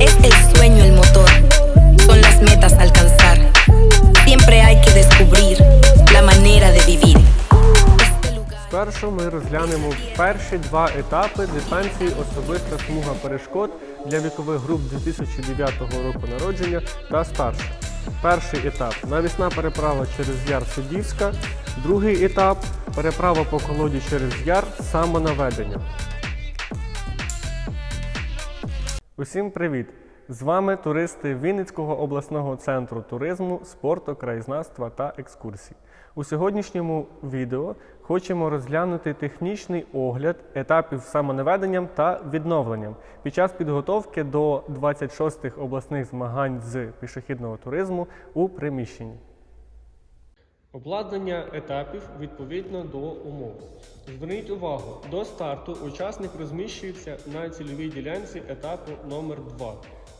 Es el sueño el motor, son las metas a alcanzar. Siempre hay que descubrir la manera de vivir. Спершу ми розглянемо перші два етапи дистанції особиста смуга перешкод для вікових груп 2009 року народження та старше. Перший етап навісна переправа через яр Судівська. Другий етап переправа по колоді через яр самонаведення. Усім привіт! З вами туристи Вінницького обласного центру туризму, спорту, краєзнавства та екскурсій. У сьогоднішньому відео хочемо розглянути технічний огляд етапів самонаведенням та відновленням під час підготовки до 26-х обласних змагань з пішохідного туризму у приміщенні. Обладнання етапів відповідно до умов. Зверніть увагу, до старту учасник розміщується на цільовій ділянці етапу номер 2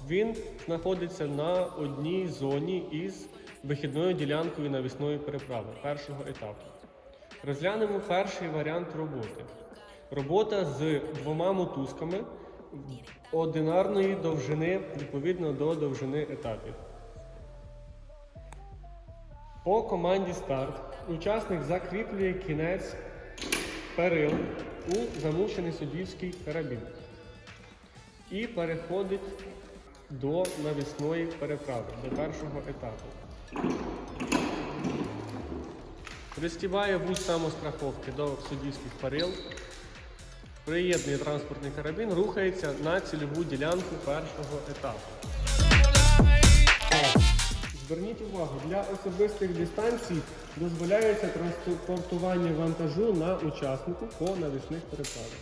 Він знаходиться на одній зоні із вихідною ділянкою навісної переправи першого етапу. Розглянемо перший варіант роботи. Робота з двома мотузками одинарної довжини відповідно до довжини етапів. По команді старт учасник закріплює кінець перил у замучений суддівський карабін і переходить до навісної переправи, до першого етапу. Пристібає вуз самостраховки до суддівських перил, приєднує транспортний карабін, рухається на цільову ділянку першого етапу. Зверніть увагу, для особистих дистанцій дозволяється транспортування вантажу на учаснику по навісних переправах.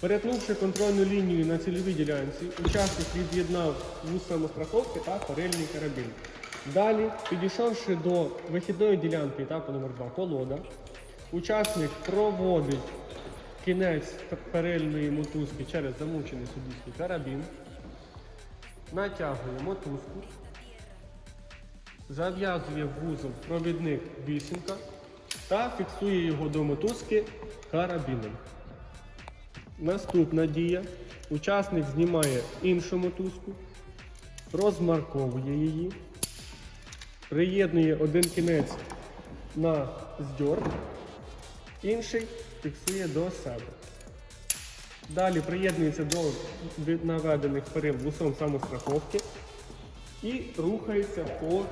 Перетнувши контрольну лінію на цільовій ділянці, учасник від'єднав вуз самостраховки та перельний карабін. Далі, підійшовши до вихідної ділянки етапу номер 2 колода, учасник проводить кінець перельної мотузки через замучений суддівський карабін, натягує мотузку, зав'язує вузол провідник вісімка та фіксує його до мотузки карабіном. Наступна дія. Учасник знімає іншу мотузку, розмарковує її, приєднує один кінець на здьор, інший фіксує до себе. Далі приєднується до наведених перил вусом самостраховки і рухається по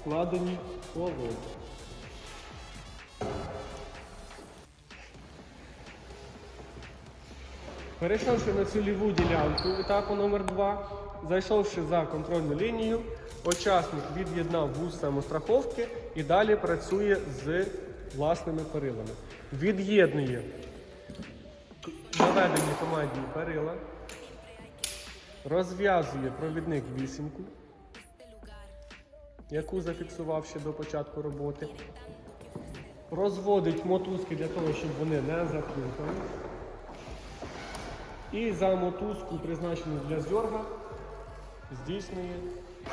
складеній колоді. Перейшовши на цільову ділянку етапу номер 2 зайшовши за контрольну лінію, учасник від'єднав вуз самостраховки і далі працює з власними перилами. Від'єднує наведені команді перила, розв'язує провідник вісімку, яку зафіксував ще до початку роботи, розводить мотузки для того, щоб вони не заплутали. І за мотузку, призначену для зьорга, здійснює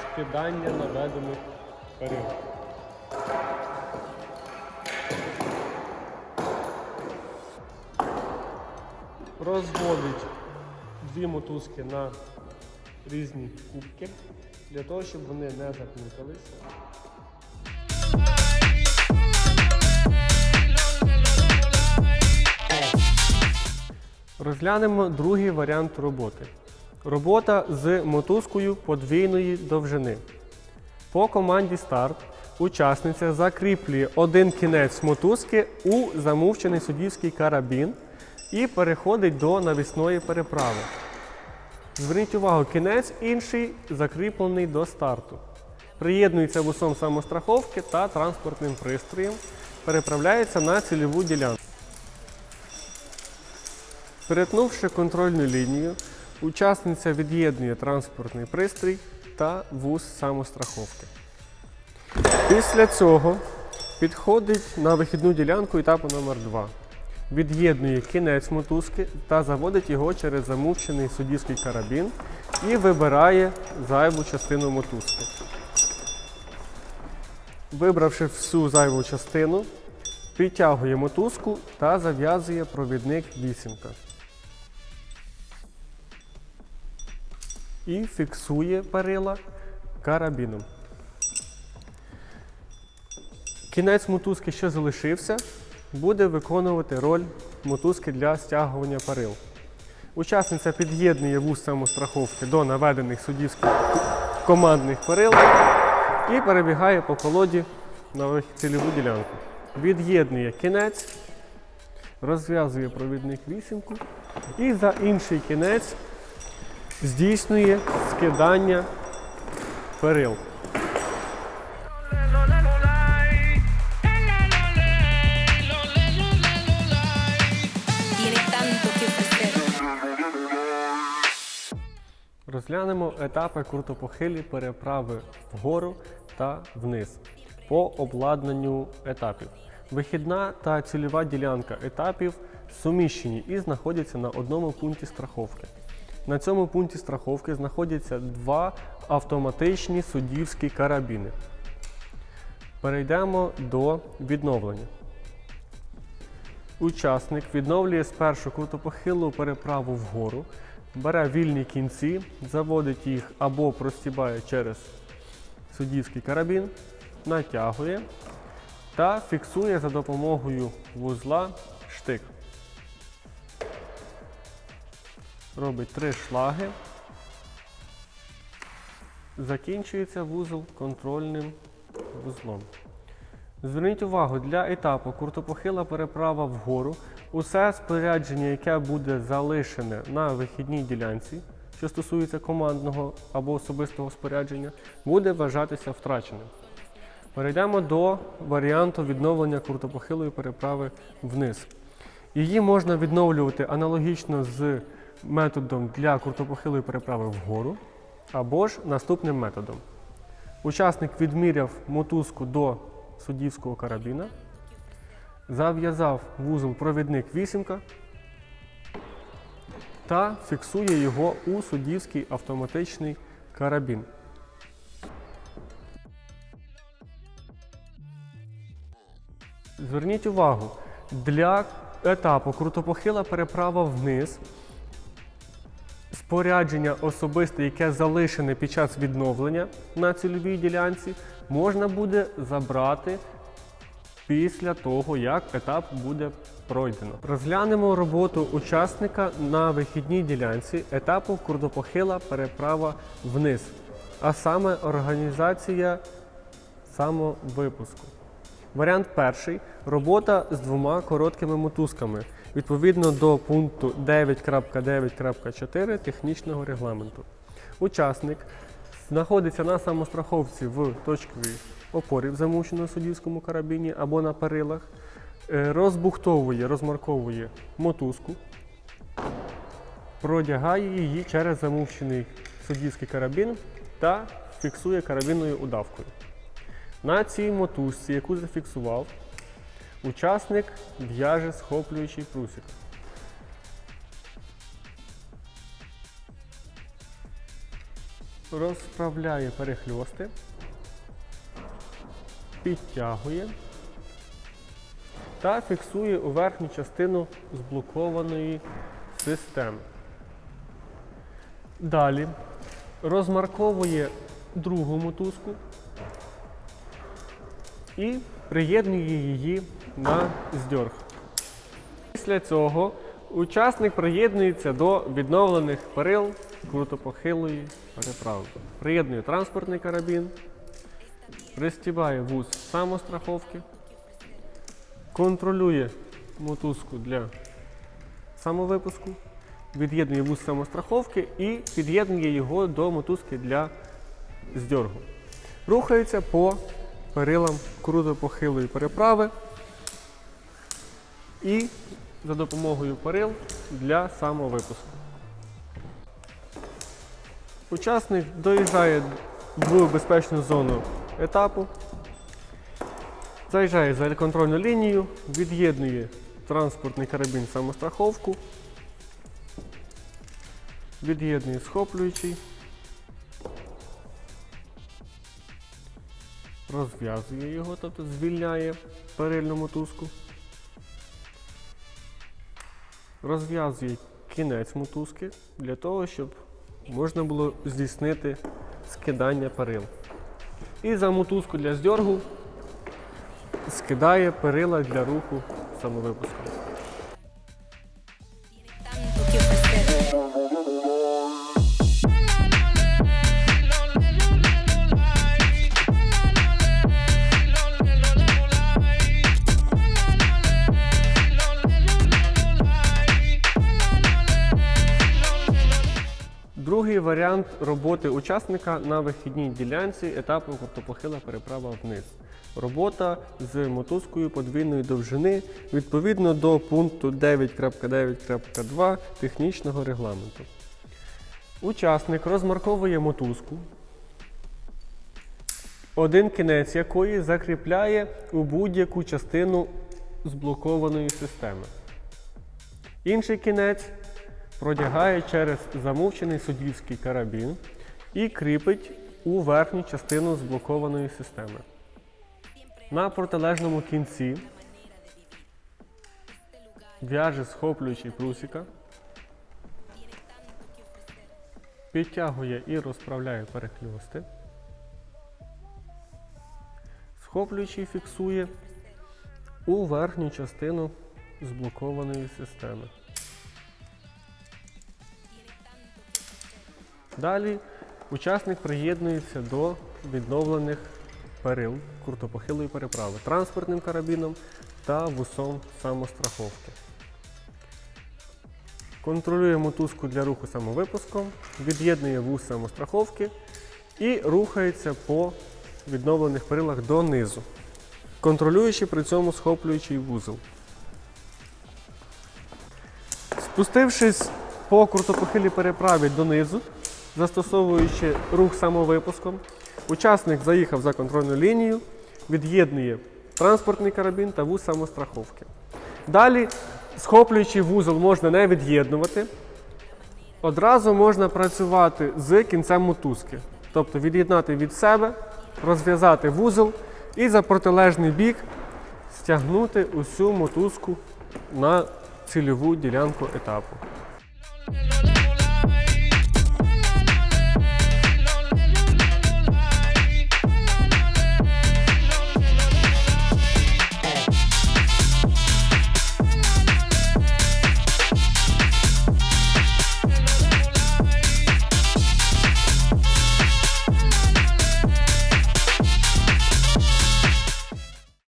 скидання наведених перил. Розводить дві мотузки на різні кубки для того, щоб вони не заплуталися. Розглянемо другий варіант роботи. Робота з мотузкою подвійної довжини. По команді старт учасниця закріплює один кінець мотузки у замовчений суддівський карабін і переходить до навісної переправи. Зверніть увагу, кінець інший закріплений до старту. Приєднується вусом самостраховки та транспортним пристроєм, переправляється на цільову ділянку. Перетнувши контрольну лінію, учасниця від'єднує транспортний пристрій та вуз самостраховки. Після цього підходить на вихідну ділянку етапу номер 2 Від'єднує кінець мотузки та заводить його через замовчений суддівський карабін і вибирає зайву частину мотузки. Вибравши всю зайву частину, підтягує мотузку та зав'язує провідник вісімка. і фіксує перила карабіном. Кінець мотузки, що залишився, буде виконувати роль мотузки для стягування перил. Учасниця під'єднує вуз самостраховки до наведених суддівських командних перил і перебігає по колоді на цільову ділянку. Від'єднує кінець, розв'язує провідник вісімку і за інший кінець здійснює скидання перил. Розглянемо етапи крутопохилі переправи вгору та вниз по обладнанню етапів. Вихідна та цільова ділянка етапів суміщені і знаходяться на одному пункті страховки. На цьому пункті страховки знаходяться два автоматичні суддівські карабіни. Перейдемо до відновлення. Учасник відновлює спершу крутопохилу переправу вгору, бере вільні кінці, заводить їх або простібає через суддівський карабін, натягує та фіксує за допомогою вузла штик. Робить три шлаги. Закінчується вузол контрольним вузлом. Зверніть увагу, для етапу крутопохила переправа вгору усе спорядження, яке буде залишене на вихідній ділянці, що стосується командного або особистого спорядження, буде вважатися втраченим. Перейдемо до варіанту відновлення крутопохилої переправи вниз. Її можна відновлювати аналогічно з методом для крутопохилої переправи вгору, або ж наступним методом. Учасник відміряв мотузку до суддівського карабіна, зав'язав вузол провідник вісімка та фіксує його у суддівський автоматичний карабін. Зверніть увагу, для етапу крутопохила переправа вниз спорядження особисте, яке залишене під час відновлення на цільовій ділянці, можна буде забрати після того, як етап буде пройдено. Розглянемо роботу учасника на вихідній ділянці етапу крутопохила переправа вниз, а саме організація самовипуску. Варіант перший робота з двома короткими мотузками відповідно до пункту 9.9.4 технічного регламенту. Учасник знаходиться на самостраховці в точковій опорі в замученому суддівському карабіні або на перилах, е, розбухтовує, розмарковує мотузку, продягає її через замущений суддівський карабін та фіксує карабінною удавкою. На цій мотузці, яку зафіксував, учасник в'яже схоплюючий прусик. Розправляє перехльости, підтягує та фіксує у верхню частину зблокованої системи. Далі розмарковує другу мотузку і приєднує її на здьорг. Після цього учасник приєднується до відновлених перил крутопохилої переправи. Приєднує транспортний карабін, пристібає вуз самостраховки, контролює мотузку для самовипуску, від'єднує вуз самостраховки і під'єднує його до мотузки для здьоргу. Рухається по перилам крутопохилої переправи і за допомогою перил для самовипуску. Учасник доїжджає в безпечну зону етапу, заїжджає за контрольну лінію, від'єднує транспортний карабін самостраховку, від'єднує схоплюючий, розв'язує його, тобто звільняє перильну мотузку. Розв'язує кінець мотузки для того, щоб можна було здійснити скидання перил. І за мотузку для здьоргу скидає перила для руху самовипуском. Другий варіант роботи учасника на вихідній ділянці етапу кортопохила переправа вниз. Робота з мотузкою подвійної довжини відповідно до пункту 9.9.2 технічного регламенту. Учасник розмарковує мотузку, один кінець якої закріпляє у будь-яку частину зблокованої системи. Інший кінець продягає через замовчений суддівський карабін і кріпить у верхню частину зблокованої системи. На протилежному кінці в'яже схоплюючий прусіка, підтягує і розправляє перехльости. Схоплюючий фіксує у верхню частину зблокованої системи. Далі учасник приєднується до відновлених перил куртопохилої переправи транспортним карабіном та вусом самостраховки. Контролює мотузку для руху самовипуском, від'єднує вус самостраховки і рухається по відновлених перилах донизу, контролюючи при цьому схоплюючий вузол. Спустившись по крутопохилій переправі донизу, застосовуючи рух самовипуском, учасник заїхав за контрольну лінію, від'єднує транспортний карабін та вуз самостраховки. Далі, схоплюючий вузол можна не від'єднувати. Одразу можна працювати з кінцем мотузки, тобто від'єднати від себе, розв'язати вузол і за протилежний бік стягнути усю мотузку на цільову ділянку етапу.